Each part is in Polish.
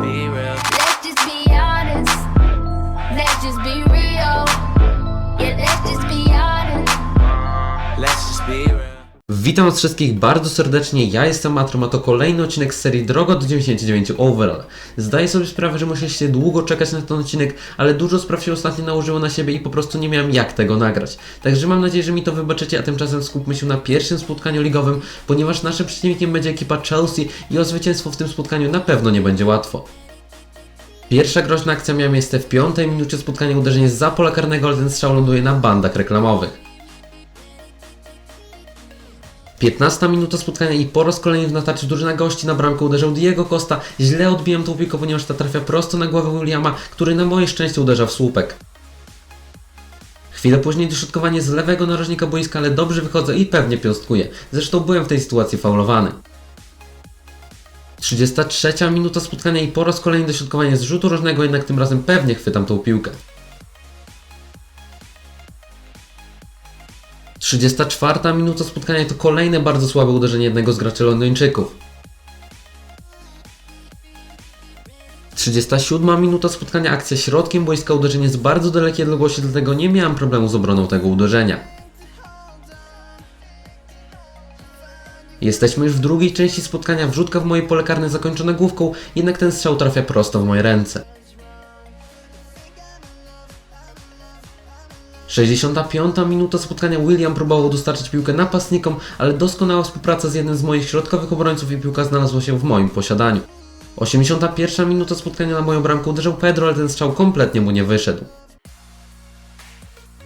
be real. Witam wszystkich bardzo serdecznie, ja jestem Matrom, a to kolejny odcinek z serii Droga do 99 Overall. Zdaję sobie sprawę, że musieliście długo czekać na ten odcinek, ale dużo spraw się ostatnio nałożyło na siebie i po prostu nie miałem jak tego nagrać. Także mam nadzieję, że mi to wybaczycie, a tymczasem skupmy się na pierwszym spotkaniu ligowym, ponieważ naszym przeciwnikiem będzie ekipa Chelsea i o zwycięstwo w tym spotkaniu na pewno nie będzie łatwo. Pierwsza groźna akcja miała miejsce w piątej minucie spotkania uderzenie z pola karnego, ale ten strzał ląduje na bandach reklamowych. 15 minuta spotkania i po raz kolejny w natarciu drużyna gości na bramkę uderzył Diego Costa. Źle odbiłem tą piłkę, ponieważ ta trafia prosto na głowę Williama, który na moje szczęście uderza w słupek. Chwilę później dośrodkowanie z lewego narożnika boiska, ale dobrze wychodzę i pewnie piąstkuję. Zresztą byłem w tej sytuacji faulowany. 33 minuta spotkania i po raz kolejny dośrodkowanie z rzutu rożnego, jednak tym razem pewnie chwytam tą piłkę. 34 minuta spotkania to kolejne bardzo słabe uderzenie jednego z graczy Londyńczyków. 37 minuta spotkania, akcja środkiem boiska, uderzenie z bardzo dalekiej odległości, dlatego nie miałem problemu z obroną tego uderzenia. Jesteśmy już w drugiej części spotkania, wrzutka w moje pole karne zakończona główką, jednak ten strzał trafia prosto w moje ręce. 65 minuta spotkania William próbował dostarczyć piłkę napastnikom, ale doskonała współpraca z jednym z moich środkowych obrońców i piłka znalazła się w moim posiadaniu. 81 minuta spotkania na moją bramkę uderzył Pedro, ale ten strzał kompletnie mu nie wyszedł.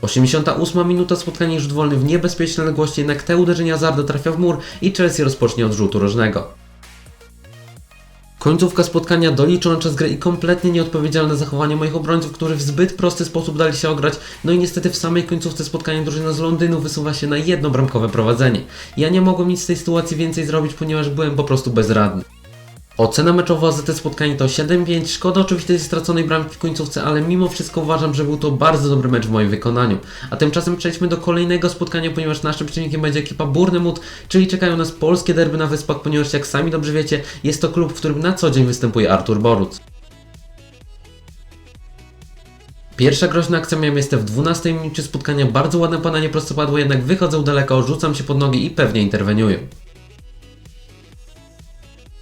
88 minuta spotkania rzut wolny w niebezpiecznej odległości, jednak te uderzenia Zarda trafia w mur i Chelsea rozpocznie od rzutu rożnego. Końcówka spotkania doliczono czas gry i kompletnie nieodpowiedzialne zachowanie moich obrońców, którzy w zbyt prosty sposób dali się ograć, no i niestety w samej końcówce spotkania drużyna z Londynu wysuwa się na jednobramkowe prowadzenie. Ja nie mogłem nic z tej sytuacji więcej zrobić, ponieważ byłem po prostu bezradny. Ocena meczowa za te spotkanie to 7-5. Szkoda oczywiście tej straconej bramki w końcówce, ale mimo wszystko uważam, że był to bardzo dobry mecz w moim wykonaniu. A tymczasem przejdźmy do kolejnego spotkania, ponieważ naszym przeciwnikiem będzie ekipa Bournemouth, czyli czekają nas polskie derby na wyspach, ponieważ jak sami dobrze wiecie, jest to klub, w którym na co dzień występuje Artur Boruc. Pierwsza groźna akcja miała miejsce w 12 minucie spotkania, bardzo ładne podanie prostopadło, jednak wychodzę daleko, rzucam się pod nogi i pewnie interweniuję.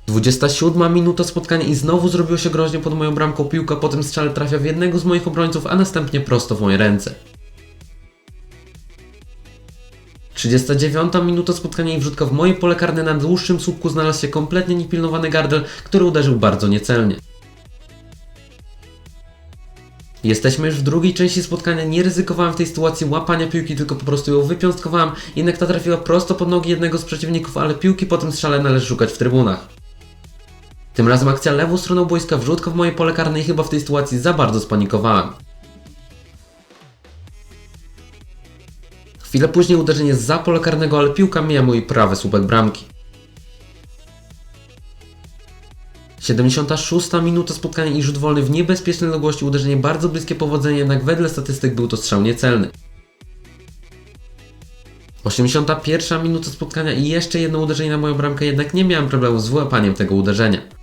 27 minuta spotkania i znowu zrobiło się groźnie pod moją bramką piłka, potem strzał trafia w jednego z moich obrońców, a następnie prosto w moje ręce. 39 minuta spotkania i wrzutka w moje pole karne na dłuższym słupku znalazł się kompletnie niepilnowany gardel, który uderzył bardzo niecelnie. Jesteśmy już w drugiej części spotkania, nie ryzykowałem w tej sytuacji łapania piłki, tylko po prostu ją wypiąstkowałem, jednak ta trafiła prosto pod nogi jednego z przeciwników, ale piłki po tym strzale należy szukać w trybunach. Tym razem akcja lewą stroną boiska, wrzutka w moje pole karne i chyba w tej sytuacji za bardzo spanikowałem. Chwilę później uderzenie za pole karnego, ale piłka mija mój prawy słupek bramki. 76 minuta spotkania i rzut wolny w niebezpiecznej odległości, uderzenie bardzo bliskie powodzenie, jednak wedle statystyk był to strzał niecelny. 81 minuta spotkania i jeszcze jedno uderzenie na moją bramkę, jednak nie miałem problemu z wyłapaniem tego uderzenia.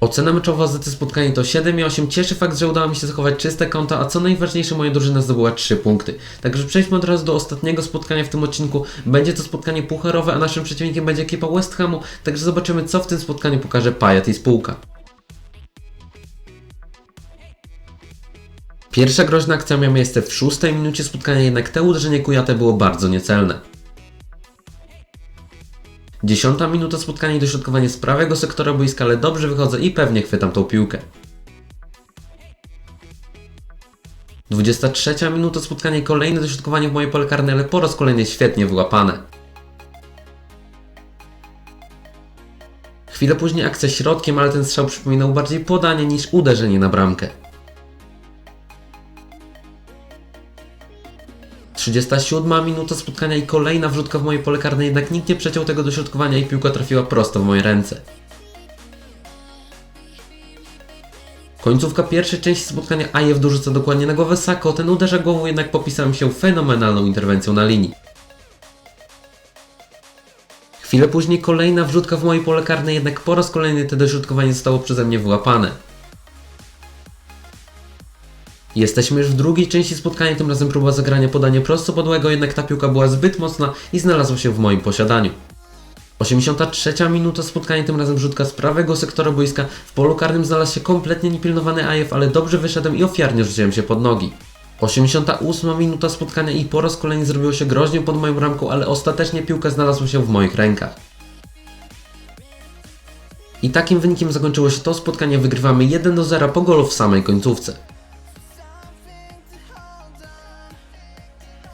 Ocena meczowa za te spotkanie to 7,8. Cieszy fakt, że udało mi się zachować czyste konto, a co najważniejsze, moja drużyna zdobyła 3 punkty. Także przejdźmy od razu do ostatniego spotkania w tym odcinku. Będzie to spotkanie pucharowe, a naszym przeciwnikiem będzie ekipa West Hamu, także zobaczymy, co w tym spotkaniu pokaże Payet i spółka. Pierwsza groźna akcja miała miejsce w szóstej minucie spotkania, jednak te uderzenie Kujate było bardzo niecelne. Dziesiąta minuta spotkania i dośrodkowanie z prawego sektora boiska, ale dobrze wychodzę i pewnie chwytam tą piłkę. 23 minuta spotkania i kolejne dośrodkowanie w moje pole karne, ale po raz kolejny świetnie wyłapane. Chwilę później akcja środkiem, ale ten strzał przypominał bardziej podanie niż uderzenie na bramkę. 37 minuta spotkania i kolejna wrzutka w moje pole karne, jednak nikt nie przeciął tego dośrodkowania i piłka trafiła prosto w moje ręce. Końcówka pierwszej części spotkania Ajew dorzuca dokładnie na głowę Sako, ten uderza głową, jednak popisałem się fenomenalną interwencją na linii. Chwilę później kolejna wrzutka w moje pole karne, jednak po raz kolejny to dośrodkowanie zostało przeze mnie wyłapane. Jesteśmy już w drugiej części spotkania, tym razem próba zagrania podania prostopodłego, jednak ta piłka była zbyt mocna i znalazła się w moim posiadaniu. 83 minuta spotkania, tym razem rzutka z prawego sektora boiska. W polu karnym znalazł się kompletnie niepilnowany Ajew, ale dobrze wyszedłem i ofiarnie rzuciłem się pod nogi. 88 minuta spotkania i po raz kolejny zrobiło się groźnie pod moją bramką, ale ostatecznie piłka znalazła się w moich rękach. I takim wynikiem zakończyło się to spotkanie, wygrywamy 1 do 0 po golu w samej końcówce.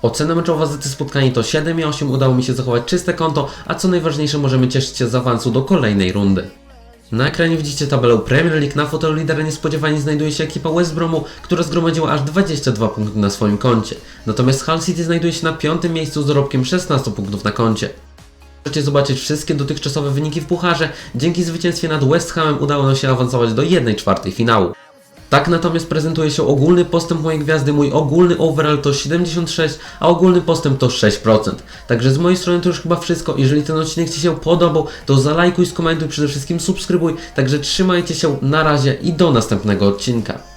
Ocena meczowa za te spotkanie to 7,8, udało mi się zachować czyste konto, a co najważniejsze możemy cieszyć się z awansu do kolejnej rundy. Na ekranie widzicie tabelę Premier League, na fotelu lidera niespodziewanie znajduje się ekipa West Bromu, która zgromadziła aż 22 punkty na swoim koncie. Natomiast Hull City znajduje się na piątym miejscu z dorobkiem 16 punktów na koncie. Możecie zobaczyć wszystkie dotychczasowe wyniki w pucharze, dzięki zwycięstwie nad West Hamem udało nam się awansować do 1 czwartej finału. Tak natomiast prezentuje się ogólny postęp mojej gwiazdy, mój ogólny overall to 76, a ogólny postęp to 6%. Także z mojej strony to już chyba wszystko. Jeżeli ten odcinek Ci się podobał, to zalajkuj, skomentuj, przede wszystkim subskrybuj. Także trzymajcie się, na razie i do następnego odcinka.